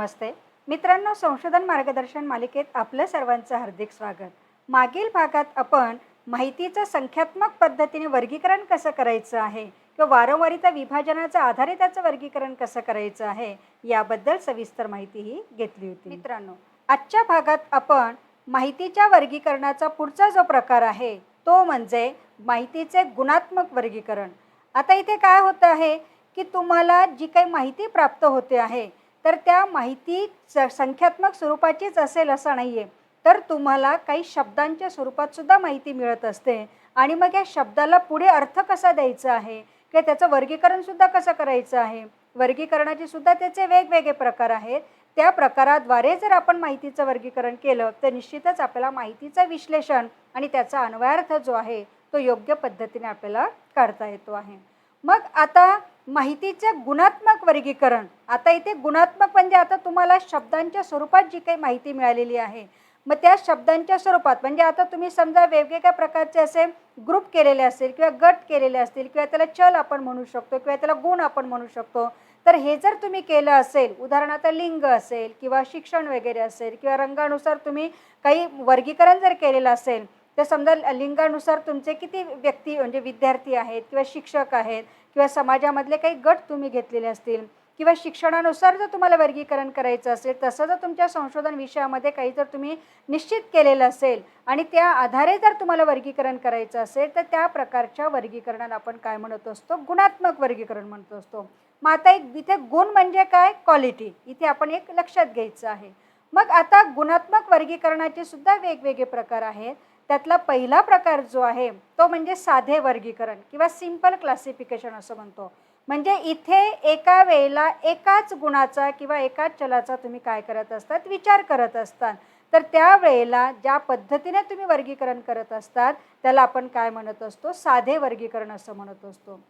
नमस्ते. मित्रांनो संशोधन मार्गदर्शन मालिकेत आपलं सर्वांचं हार्दिक स्वागत. मागील भागात आपण माहितीचं संख्यात्मक पद्धतीने वर्गीकरण कसं करायचं आहे किंवा वारंवारिता विभाजनाच्या आधारे त्याचं वर्गीकरण कसं करायचं आहे याबद्दल सविस्तर माहिती ही घेतली होती. मित्रांनो आजच्या भागात आपण माहितीच्या वर्गीकरणाचा पुढचा जो प्रकार आहे तो म्हणजे माहितीचे गुणात्मक वर्गीकरण. आता इथे काय होतं आहे की तुम्हाला जी काही माहिती प्राप्त होते आहे तर त्या माहिती स- संख्यात्मक स्वरूपाचीच असेल असं नाही आहे तर तुम्हाला काही शब्दांच्या स्वरूपात सुद्धा माहिती मिळत असते. आणि मग या शब्दाला पुढे अर्थ कसा द्यायचा आहे? किंवा त्याचं वर्गीकरण सुद्धा कसं करायचं आहे? वर्गीकरणाचे सुद्धा त्याचे वेगवेगळे प्रकार आहेत. त्या प्रकाराद्वारे जर आपण माहितीचं वर्गीकरण केलं तर निश्चितच आपल्याला माहितीचं विश्लेषण आणि त्याचा अन्वयार्थ जो आहे तो योग्य पद्धतीने आपल्याला काढता येतो आहे. मग आता माहितीचे गुणात्मक वर्गीकरण. आता इथे गुणात्मक म्हणजे आता तुम्हाला शब्दांच्या स्वरूपात जी काही माहिती मिळालेली आहे मग त्या शब्दांच्या स्वरूपात म्हणजे आता तुम्ही समजा वेगवेगळ्या प्रकारचे असे ग्रुप केलेले असेल किंवा गट केलेले असतील किंवा त्याला चल आपण म्हणू शकतो किंवा त्याला गुण आपण म्हणू शकतो तर हे जर तुम्ही केलं असेल उदाहरणार्थ लिंग असेल किंवा शिक्षण वगैरे असेल किंवा रंगानुसार तुम्ही काही वर्गीकरण जर केलेलं असेल तर समजा लिंगानुसार तुमचे किती व्यक्ती म्हणजे विद्यार्थी आहेत किंवा शिक्षक आहेत किंवा समाजामधले काही गट तुम्ही घेतलेले असतील किंवा शिक्षणानुसार जर तुम्हाला वर्गीकरण करायचं असेल तसं जर तुमच्या संशोधन विषयामध्ये काही जर तुम्ही निश्चित केलेलं असेल आणि त्या आधारे जर तुम्हाला वर्गीकरण करायचं असेल तर त्या प्रकारच्या वर्गीकरणाला आपण काय म्हणत असतो? गुणात्मक वर्गीकरण म्हणत असतो. मग आता एक इथे गुण म्हणजे काय? क्वालिटी. इथे आपण एक लक्षात घ्यायचं आहे. मग आता गुणात्मक वर्गीकरणाचे सुद्धा वेगवेगळे प्रकार आहेत. त्यातला पहिला प्रकार जो आहे तो म्हणजे साधे वर्गीकरण किंवा सिंपल क्लासिफिकेशन असं म्हणतो. म्हणजे इथे एका वेळेला एकाच गुणाचा किंवा एकाच चलाचा तुम्ही काय करत असतात? विचार करत असतात. तर त्या वेळेला ज्या पद्धतीने तुम्ही वर्गीकरण करत असतात त्याला आपण काय म्हणत असतो? साधे वर्गीकरण असं म्हणत असतो.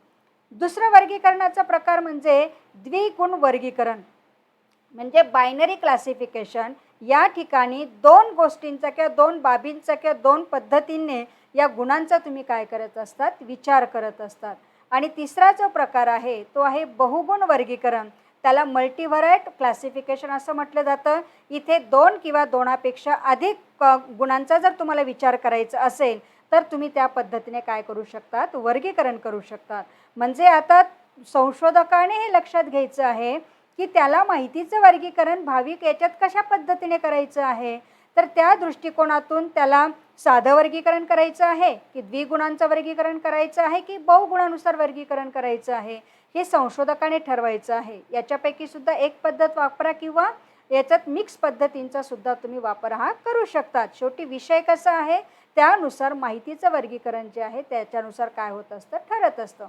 दुसरं वर्गीकरणाचा प्रकार म्हणजे द्विगुण वर्गीकरण. म्हणजे बायनरी क्लासिफिकेशन या ठिकाणी दोन गोष्टींचा किंवा दोन बाबींचा किंवा दोन पद्धतीने या गुणांचा तुम्ही काय करत असतात? विचार करत असतात. आणि तिसरा जो प्रकार आहे तो आहे बहुगुण वर्गीकरण. त्याला मल्टीव्हरायट क्लासिफिकेशन असं म्हटलं जातं. इथे दोन किंवा दोनापेक्षा अधिक गुणांचा जर तुम्हाला विचार करायचा असेल तर तुम्ही त्या पद्धतीने काय करू शकतात? वर्गीकरण करू शकतात. म्हणजे आता संशोधकाने हे लक्षात घ्यायचं आहे की त्याला माहितीचं वर्गीकरण भाविक याच्यात कशा पद्धतीने करायचं आहे? तर त्या दृष्टिकोनातून त्याला साधं वर्गीकरण करायचं आहे की द्विगुणांचं वर्गीकरण करायचं आहे की बहुगुणानुसार वर्गीकरण करायचं आहे हे संशोधकाने ठरवायचं आहे. याच्यापैकी सुद्धा एक पद्धत वापरा किंवा याच्यात मिक्स पद्धतींचा सुद्धा तुम्ही वापर हा करू शकतात. शेवटी विषय कसा आहे? त्यानुसार माहितीचं वर्गीकरण जे आहे त्याच्यानुसार काय होत असतं ठरत असतं.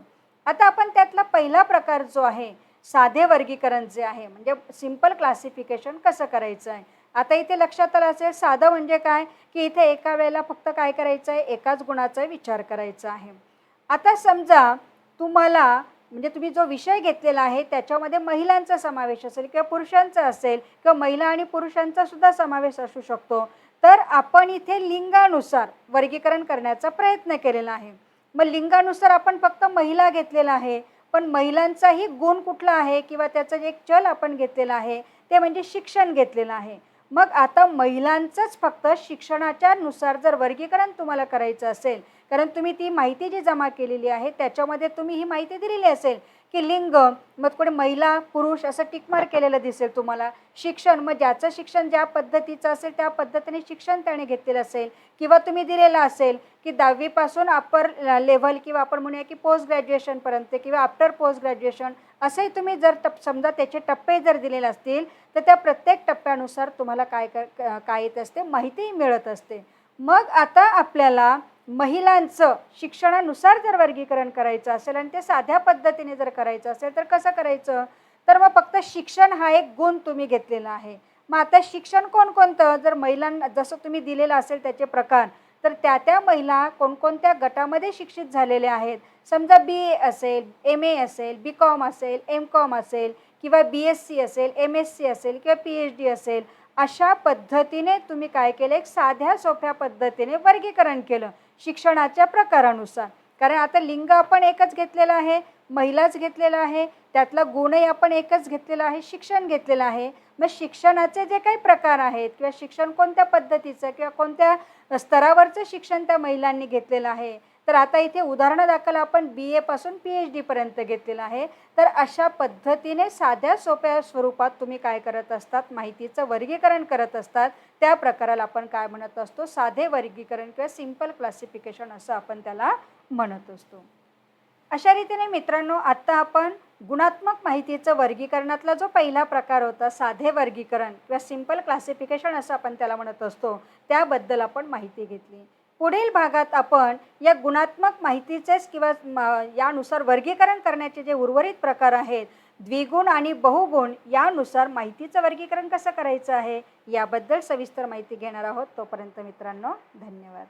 आता आपण त्यातला पहिला प्रकार जो आहे साधे वर्गीकरण जे आहे म्हणजे सिंपल क्लासिफिकेशन कसं करायचं आहे? आता इथे लक्षात आलं असेल साधं म्हणजे काय? की इथे एका वेळेला फक्त काय करायचं आहे? एकाच गुणाचा विचार करायचा आहे. आता समजा तुम्हाला म्हणजे तुम्ही जो विषय घेतलेला आहे त्याच्यामध्ये महिलांचा समावेश असेल किंवा पुरुषांचा असेल किंवा महिला आणि पुरुषांचा सुद्धा समावेश असू शकतो. तर आपण इथे लिंगानुसार वर्गीकरण करण्याचा प्रयत्न केलेला आहे. मग लिंगानुसार आपण फक्त महिला घेतलेला आहे. पण महिलांचाही गुण कुठला आहे किंवा त्याचं जे एक चल आपण घेतलेला आहे ते म्हणजे शिक्षण घेतलेलं आहे. मग आता महिलांचंच फक्त शिक्षणाच्या नुसार जर वर्गीकरण तुम्हाला करायचं असेल कारण तुम्ही ती माहिती जी जमा केलेली आहे त्याच्यामध्ये तुम्ही ही माहिती दिलेली असेल की लिंग मग कोणी महिला पुरुष असं टिकमार केलेलं दिसेल तुम्हाला. शिक्षण मग ज्याचं शिक्षण ज्या पद्धतीचं असेल त्या पद्धतीने शिक्षण त्याने घेतलेलं असेल. किंवा तुम्ही दिलेलं असेल की दहावीपासून अप्पर लेव्हल किंवा आपण म्हणूया की पोस्ट ग्रॅज्युएशनपर्यंत किंवा आफ्टर पोस्ट ग्रॅज्युएशन असेही तुम्ही जर टप समजा त्याचे टप्पे जर दिलेले असतील तर त्या प्रत्येक टप्प्यानुसार तुम्हाला काय कर काय येत असते? माहिती मिळत असते. मग आता आपल्याला महिलांचं शिक्षणानुसार जर वर्गीकरण करायचं असेल आणि ते साध्या पद्धतीने जर करायचं असेल तर कसं करायचं? तर मग फक्त शिक्षण हा एक गुण तुम्ही घेतलेला आहे. मग आता शिक्षण कोणकोणतं? जर महिलांना जसं तुम्ही दिलेलं असेल त्याचे प्रकार तर त्या त्या महिला कोणकोणत्या गटामध्ये शिक्षित झालेल्या आहेत? समजा बी ए असेल एम ए असेल बी कॉम असेल एम कॉम असेल किंवा बी एस सी असेल एम एस सी असेल किंवा पी एच डी असेल अशा पद्धतीने तुम्ही काय केलं? एक साध्या सोप्या पद्धतीने वर्गीकरण केलं शिक्षणाच्या प्रकारानुसार. कारण आता लिंग आपण एकच घेतलेलं आहे महिलाच घेतलेला आहे त्यातला गुणही आपण एकच घेतलेला आहे शिक्षण घेतलेलं आहे. मग शिक्षणाचे जे काही प्रकार आहेत किंवा शिक्षण कोणत्या पद्धतीचं किंवा कोणत्या स्तरावरचं शिक्षण त्या महिलांनी घेतलेलं आहे? तर आता इथे उदाहरणादाखल आपण बी एपासून पी एच डीपर्यंत घेतलेलं आहे. तर अशा पद्धतीने साध्या सोप्या स्वरूपात तुम्ही काय करत असतात माहितीचं वर्गीकरण करत असतात त्या प्रकाराला आपण काय म्हणत असतो? साधे वर्गीकरण किंवा सिंपल क्लासिफिकेशन असं आपण त्याला म्हणत असतो. अशा रीतीने मित्रांनो आत्ता आपण गुणात्मक माहितीचं वर्गीकरणातला जो पहिला प्रकार होता साधे वर्गीकरण किंवा सिंपल क्लासिफिकेशन असं आपण त्याला म्हणत असतो त्याबद्दल आपण माहिती घेतली. पुढील भागात आपण या गुणात्मक माहितीचेच किंवा यानुसार वर्गीकरण करण्याचे जे उर्वरित प्रकार आहेत द्विगुण आणि बहुगुण यानुसार माहितीचं वर्गीकरण कसं करायचं आहे याबद्दल सविस्तर माहिती घेणार आहोत. तोपर्यंत मित्रांनो धन्यवाद.